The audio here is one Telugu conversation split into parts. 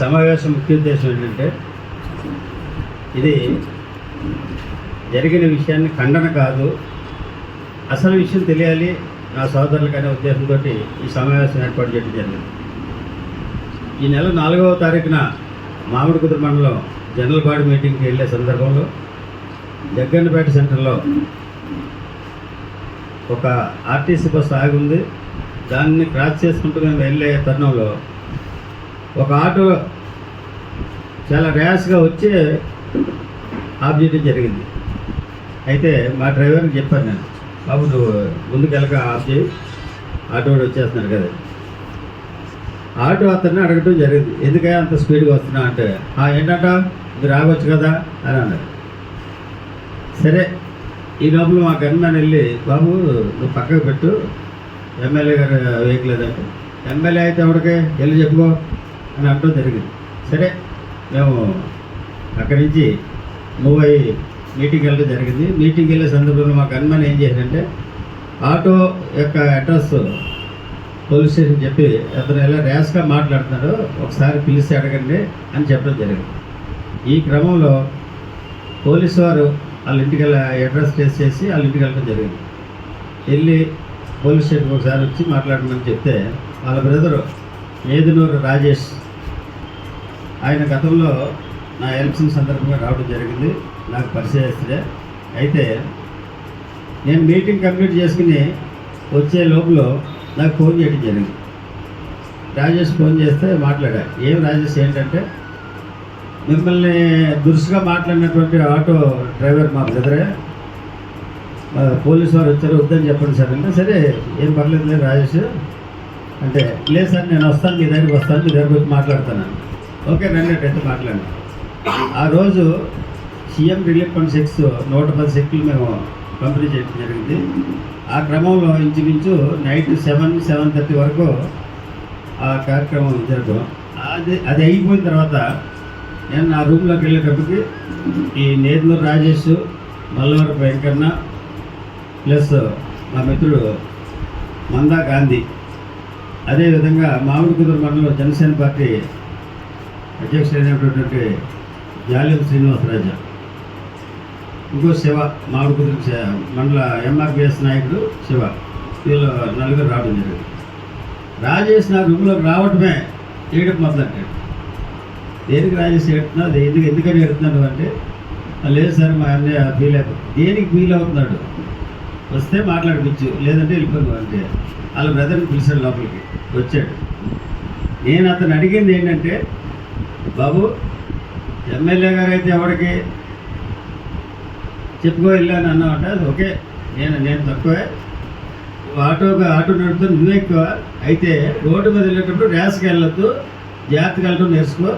సమావేశం ముఖ్య ఉద్దేశం ఏంటంటే ఇది జరిగిన విషయాన్ని ఖండన కాదు అసలు విషయం తెలియాలి నా సోదరులకనే ఉద్దేశంతో ఈ సమావేశం ఏర్పాటు చేయడం జరిగింది. ఈ నెల నాలుగవ తారీఖున మామిడి కుదురు మండలం జనరల్ బాడీ మీటింగ్కి వెళ్ళే సందర్భంలో జగ్గన్నపేట సెంటర్లో ఒక ఆర్టీసీ బస్సు ఆగి ఉంది. దాన్ని క్రాస్ చేసుకుంటూ మేము వెళ్ళే తరుణంలో ఒక ఆటో చాలా ర్యాష్గా వచ్చి ఆఫ్ జరిగింది. అయితే మా డ్రైవర్కి చెప్పాను నేను బాబు నువ్వు ముందుకెళ్ళక ఆఫ్ చేయి ఆటో వాడు వచ్చేస్తున్నాడు కదా. ఆటో అతన్ని అడగటం జరిగింది ఎందుకే అంత స్పీడ్గా వస్తున్నా అంటే "ఆ, ఏంటంట? మీరు ఆగొచ్చు కదా? అని అన్నారు. సరే ఈ లోపల మా గన్మ్యాన్ వెళ్ళి బాబు నువ్వు పక్కకు పెట్టు ఎమ్మెల్యే గారు వెహికల్ వేయట్లేదంటే ఎమ్మెల్యే అయితే ఎవరికే వెళ్ళి చెప్పుకో. అని అనడం జరిగింది. సరే మేము అక్కడి నుంచి మూవ్ అయ్యి మీటింగ్ వెళ్ళడం జరిగింది. మీటింగ్ వెళ్ళే సందర్భంలో మా గన్మ్యాన్ ఏం చేశారంటే ఆటో యొక్క అడ్రస్ పోలీస్ స్టేషన్ చెప్పి అతను ఎలా ర్యాష్గా మాట్లాడుతున్నాడు ఒకసారి పిలిచి అడగండి అని చెప్పడం జరిగింది. ఈ క్రమంలో పోలీసు వారు వాళ్ళ ఇంటికి అడ్రస్ టెస్ట్ చేసి వాళ్ళ ఇంటికి వెళ్ళడం జరిగింది. వెళ్ళి పోలీస్ స్టేషన్కి ఒకసారి వచ్చి మాట్లాడమని చెప్తే వాళ్ళ బ్రదరు ఏదునూరు రాజేష్ ఆయన గతంలో నా ఎలక్షన్ సందర్భంగా రావడం జరిగింది. నాకు పరిచయస్తే అయితే నేను మీటింగ్ కంప్లీట్ చేసుకుని వచ్చే లోపల నాకు ఫోన్ చేయడం జరిగింది. రాజేష్ ఫోన్ చేస్తే మాట్లాడా ఏం రాజేష్ ఏంటంటే మిమ్మల్ని దురుసుగా మాట్లాడినటువంటి ఆటో డ్రైవర్ మా బ్రదరే పోలీసు వారు వచ్చారు వద్దని చెప్పండి సార్ అంటే సరే ఏం పర్లేదు లేదు రాజేష్. అంటే లేదు సార్ నేను వస్తాను మీ దగ్గరికి వస్తాను మీ దగ్గరికి వచ్చి మాట్లాడతాను ఓకే నన్ను అయితే మాట్లాడి ఆ రోజు సీఎం రిలీఫ్ ఫండ్ చెక్స్ నూట పది చెక్కులు మేము పంపిణీ చేయడం జరిగింది. ఆ క్రమంలో ఇంచుమించు నైట్ సెవెన్ సెవెన్ థర్టీ వరకు ఆ కార్యక్రమం జరగడం. అది అది అయిపోయిన తర్వాత నేను నా రూమ్లోకి వెళ్ళేటప్పటికి ఈ నేర్నూరు రాజేష్ మల్లవరపు వెంకన్న ప్లస్ మా మిత్రుడు మందా గాంధీ. అదేవిధంగా మామిడి కుదురు మండలం జనసేన పార్టీ అధ్యక్షుడైనటువంటి జాలిం శ్రీనివాసరాజు ఇంకో శివ మామిడి మండల ఎంఆర్పిఎస్ నాయకుడు శివ. వీళ్ళు నలుగురు రావడం జరిగింది. రాజేష్ నా రూమ్లోకి రావటమే ఏడుపు మొదలెట్టాడు దేనికి రాజేష్ ఏడుతున్నావు ఎందుకు ఎందుకని ఏడుతున్నాడు అంటే లేదు సార్ మా అన్నయ్య ఫీల్ అవుతుంది దేనికి ఫీల్ అవుతున్నాడు? వస్తే మాట్లాడిపించు లేదంటే వెళ్ళిపోను అంటే వాళ్ళ బ్రదర్ని పిలిచాడు లోపలికి వచ్చాడు. నేను అతను అడిగింది ఏంటంటే బాబు ఎమ్మెల్యే గారు అయితే ఎవరికి చెప్పుకో వెళ్ళాను అన్నామంట అది ఓకే నేను నేను తక్కువే. ఆటో ఆటో నడుపుతూ నువ్వే ఎక్కువ. అయితే రోడ్డు మీద వెళ్ళేటప్పుడు ర్యాస్కి వెళ్ళొద్దు జాగ్రత్తగా వెళ్ళడం నేర్చుకో.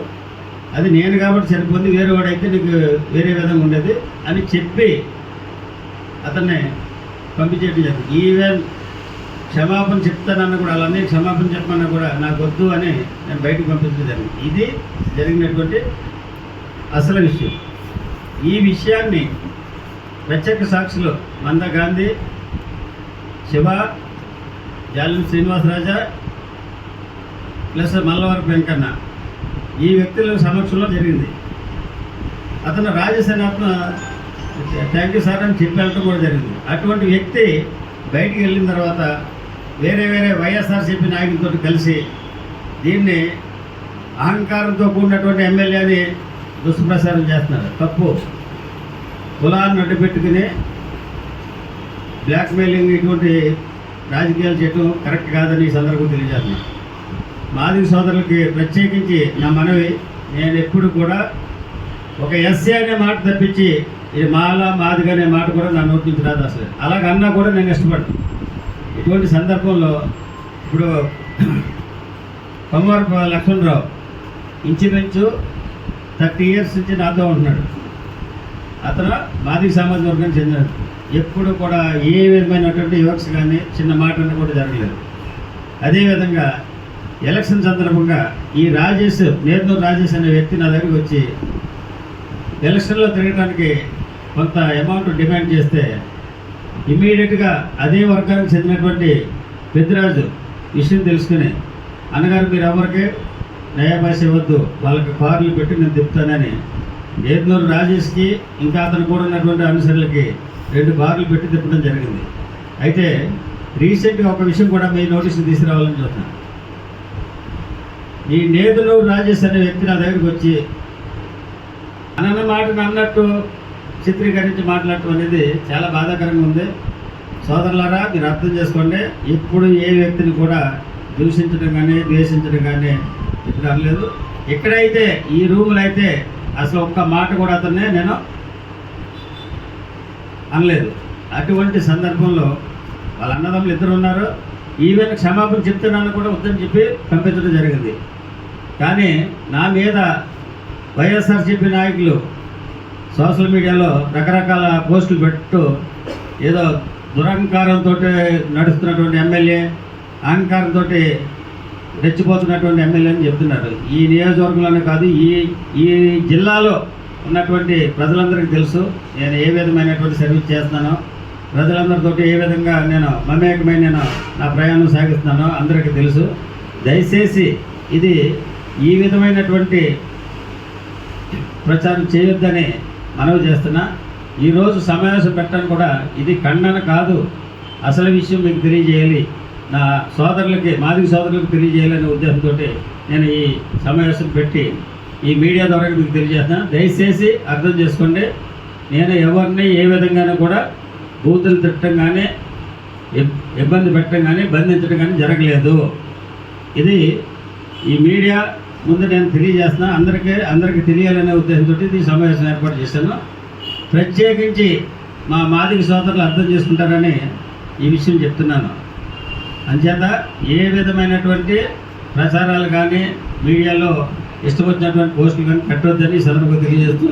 అది నేను కాబట్టి సరిపోతుంది వేరే వాడైతే నీకు వేరే విధంగా ఉండేది అని చెప్పి అతన్ని పంపించేయడం జరిగింది. ఈవెన్ క్షమాపణ చెప్తానన్న కూడా వాళ్ళన్నీ క్షమాపణ చెప్పమన్నా కూడా నాకు వద్దు అని నేను బయటకు పంపించడం జరిగింది. ఇది జరిగినటువంటి అసలు విషయం. ఈ విషయాన్ని ప్రత్యేక సాక్షులు మంద గాంధీ శివ జాలిని శ్రీనివాసరాజా ప్లస్ మల్లవరపు వెంకన్న ఈ వ్యక్తుల సమక్షంలో జరిగింది. అతను రాజసేనాత్మ థ్యాంక్ యూ సార్ అని చెప్పి వెళ్ళటం కూడా జరిగింది. అటువంటి వ్యక్తి బయటికి వెళ్ళిన తర్వాత వేరే వేరే వైఎస్ఆర్సీపీ నాయకులతో కలిసి దీన్ని అహంకారంతో కూడినటువంటి ఎమ్మెల్యే అని దుష్ప్రచారం చేస్తున్నారు. తప్పు. కులాన్ని అడ్డుపెట్టుకుని బ్లాక్మెయిలింగ్ ఇటువంటి రాజకీయాలు చేయటం కరెక్ట్ కాదని ఈ సందర్భం తెలియజేస్తున్నాను మాదిరి సోదరులకి ప్రత్యేకించి నా మనవి నేను ఎప్పుడు కూడా ఒక ఎస్సీ అనే మాట తప్పించి ఇది మాల మాదిగా అనే మాట కూడా నా నోటి నుంచి రాదు అసలు. అలాగన్నా కూడా నేను ఇష్టపడతాను ఇటువంటి సందర్భంలో ఇప్పుడు కొమ్మవరపు లక్ష్మణరావు ఇంచుమించు థర్టీ ఇయర్స్ నుంచి నాతో ఉంటున్నాడు. అతను మాదిక సామాజిక వర్గానికి చెందినాడు ఎప్పుడు కూడా ఏ విధమైనటువంటి యువక్స్ కానీ చిన్న మాట కూడా జరగలేదు. అదేవిధంగా ఎలక్షన్ సందర్భంగా ఈ రాజేష్ నేర్నూరు రాజేష్ అనే వ్యక్తి నా దగ్గరికి వచ్చి ఎలక్షన్లో తిరగడానికి కొంత అమౌంట్ డిమాండ్ చేస్తే ఇమీడియట్గా అదే వర్గానికి చెందినటువంటి పెద్దిరాజు విషయం తెలుసుకుని అన్నగారు మీరు ఎవరికే నయాభాష ఇవ్వద్దు వాళ్ళకి కార్లు పెట్టి నేను తిప్పుతానని. ఏద్నూరు రాజేష్కి ఇంకా అతను కూడా ఉన్నటువంటి అనుసరులకి రెండు కార్లు పెట్టి తిప్పడం జరిగింది. అయితే రీసెంట్గా ఒక విషయం కూడా మీ నోటీసులు తీసుకురావాలని చూస్తున్నాను ఈ నేదునూరు రాజేష్ అనే వ్యక్తి నా దగ్గరికి వచ్చి అన్న మాటను అన్నట్టు చిత్రీకరించి మాట్లాడటం అనేది చాలా బాధాకరంగా ఉంది. సోదరులారా మీరు అర్థం చేసుకోండి. ఎప్పుడు ఏ వ్యక్తిని కూడా దూషించడం కానీ ద్వేషించడం కానీ ఇప్పుడు అనలేదు ఎక్కడైతే ఈ రూములు అయితే అసలు ఒక్క మాట కూడా అతన్నే నేను అనలేదు. అటువంటి సందర్భంలో వాళ్ళ అన్నదమ్ములు ఇద్దరు ఉన్నారు. ఈవెన్ క్షమాపణ చెప్తున్నాను కూడా వద్దని చెప్పి పంపించడం జరిగింది. కానీ నా మీద వైఎస్ఆర్సీపీ నాయకులు సోషల్ మీడియాలో రకరకాల పోస్టులు పెట్టు ఏదో దురహంకారంతో నడుస్తున్నటువంటి ఎమ్మెల్యే అహంకారంతో రెచ్చిపోతున్నటువంటి ఎమ్మెల్యే అని చెప్తున్నారు. ఈ నియోజకవర్గంలోనే కాదు ఈ ఈ జిల్లాలో ఉన్నటువంటి ప్రజలందరికీ తెలుసు నేను ఏ విధమైనటువంటి సర్వీస్ చేస్తున్నానో ప్రజలందరితోటి ఏ విధంగా నేను మమేకమై నేను నా ప్రయాణం సాగిస్తున్నానో అందరికీ తెలుసు. దయచేసి ఇది ఈ విధమైనటువంటి ప్రచారం చేయొద్దని మనవి చేస్తున్నా. ఈరోజు సమావేశం పెట్టడం కూడా ఇది ఖండన కాదు. అసలు విషయం మీకు తెలియజేయాలి. నా సోదరులకి మాదిరి సోదరులకు తెలియజేయాలనే ఉద్దేశంతో నేను ఈ సమావేశం పెట్టి ఈ మీడియా ద్వారా మీకు తెలియజేస్తున్నాను దయచేసి అర్థం చేసుకోండి. నేను ఎవరిని ఏ విధంగానూ కూడా బూతులు తిట్టడం కానీ ఇబ్బంది పెట్టడం కానీ బంధించడం కానీ జరగలేదు. ఇది ఈ మీడియా ముందు నేను తెలియజేస్తున్నాను అందరికీ అందరికీ తెలియాలనే ఉద్దేశంతో ఈ సమావేశం ఏర్పాటు చేశాను. ప్రత్యేకించి మా మాదిక సోదరులు అర్థం చేసుకుంటారని ఈ విషయం చెప్తున్నాను. అంచేత ఏ విధమైనటువంటి ప్రచారాలు కానీ మీడియాలో ఇష్టం వచ్చినటువంటి పోస్టులు కానీ పెట్టవద్దని సందర్భంగా తెలియజేస్తూ